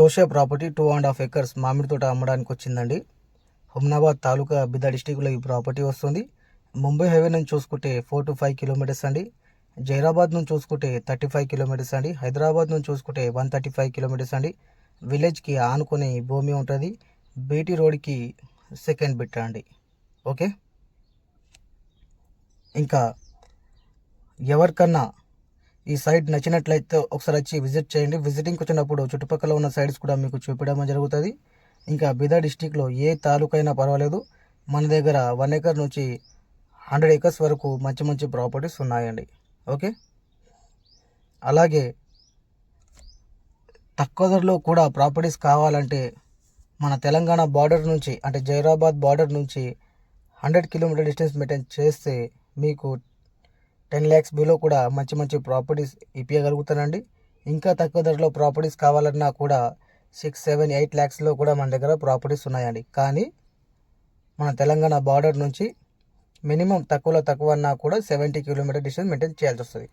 చోషే property two and half acres మామిడి తోట అమ్మడానికి వచ్చిందండి. హుమ్నాబాద్ తాలూకా బిద్దా డిస్టిక్లో ఈ ప్రాపర్టీ వస్తుంది. ముంబై హైవే నుంచి చూసుకుంటే ఫోర్ టు ఫైవ్ కిలోమీటర్స్ అండి. జైరాబాద్ నుంచి చూసుకుంటే థర్టీ ఫైవ్ కిలోమీటర్స్ అండి. హైదరాబాద్ నుంచి చూసుకుంటే వన్ థర్టీ ఫైవ్ కిలోమీటర్స్ అండి. విలేజ్కి ఆనుకుని భూమి ఉంటుంది. బీటీ రోడ్కి సెకండ్ బిట్ అండి. ఓకే? ఇంకా ఎవరికన్నా ఈ సైట్ నచ్చినట్లయితే ఒకసారి వచ్చి విజిట్ చేయండి. విజిటింగ్కి వచ్చినప్పుడు చుట్టుపక్కల ఉన్న సైడ్స్ కూడా మీకు చూపించడం జరుగుతుంది. ఇంకా బిదా డిస్టిక్లో ఏ తాలూకా అయినా పర్వాలేదు. మన దగ్గర వన్ ఏకర్ నుంచి హండ్రెడ్ ఏకర్స్ వరకు మంచి మంచి ప్రాపర్టీస్ ఉన్నాయండి. ఓకే అలాగే తక్కువ ధరలో కూడా ప్రాపర్టీస్ కావాలంటే మన తెలంగాణ బార్డర్ నుంచి అంటే జైరాబాద్ బార్డర్ నుంచి హండ్రెడ్ కిలోమీటర్ డిస్టెన్స్ మెయింటైన్ చేస్తే మీకు టెన్ ల్యాక్స్ బిలో కూడా మంచి మంచి ప్రాపర్టీస్ ఇప్పించగలుగుతానండి ఇంకా తక్కువ ధరలో ప్రాపర్టీస్ కావాలన్నా కూడా సిక్స్ సెవెన్ ఎయిట్ ల్యాక్స్లో కూడా మన దగ్గర ప్రాపర్టీస్ ఉన్నాయండి. కానీ మన తెలంగాణ బార్డర్ నుంచి మినిమం తక్కువలో తక్కువ అన్నా కూడా సెవెంటీ కిలోమీటర్ డిస్టెన్స్ మెయింటైన్ చేయాల్సి వస్తుంది.